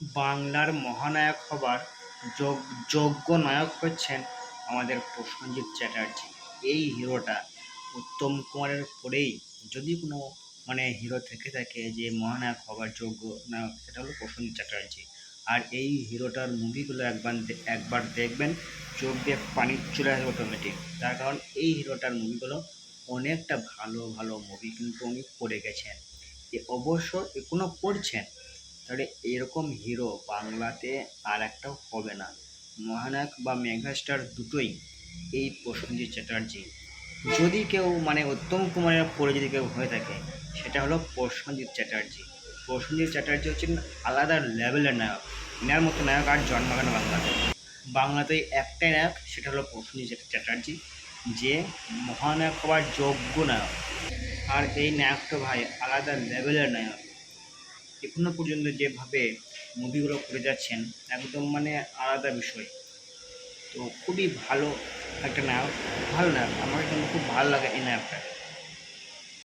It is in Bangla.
বাংলার মহানায়ক হবার যোগ- যোগ্য নায়ক হচ্ছেন আমাদের প্রসেনজিৎ চ্যাটার্জি। এই হিরোটা উত্তম কুমারের পরেই যদি কোনো মানে হিরো থেকে থাকে যে মহানায়ক হবার যোগ্য নায়ক, সেটা হলো প্রসেনজিৎ চ্যাটার্জি। আর এই হিরোটার মুভিগুলো একবার একবার দেখবেন, চোখ দিয়ে পানি চলে আসবে অটোমেটিক তার কারণ এই হিরোটার মুভিগুলো অনেকটা ভালো ভালো মুভি কিন্তু উনি করে গেছেন। অবশ্য এখনও করছেন তাহলে এরকম হিরো বাংলাতে আর একটাও হবে না। মহানায়ক বা মেগাস্টার দুটোই এই প্রসেনজিৎ চ্যাটার্জি। যদি কেউ মানে উত্তম কুমারের পরে যদি কেউ হয়ে থাকে, সেটা হলো প্রসেনজিৎ চ্যাটার্জি। প্রসেনজিৎ চ্যাটার্জি হচ্ছেন আলাদা লেভেলের নায়ক। এনার মতো নায়ক আর জন্মাবে না বাংলাতে। বাংলাতে একটাই নায়ক, সেটা হলো প্রসেনজিৎ চ্যাটার্জি, যে মহানায়ক হওয়ার যোগ্য নায়ক। আর এই নায়কটা ভাই আলাদা লেভেলের নায়ক। এখনও পর্যন্ত যেভাবে মুভিগুলো করে যাচ্ছেন, একদম মানে আলাদা বিষয়। তো খুবই ভালো একটা নায়ক ভালো নায়ক। আমার কিন্তু খুব ভালো লাগে এই নায়কটা।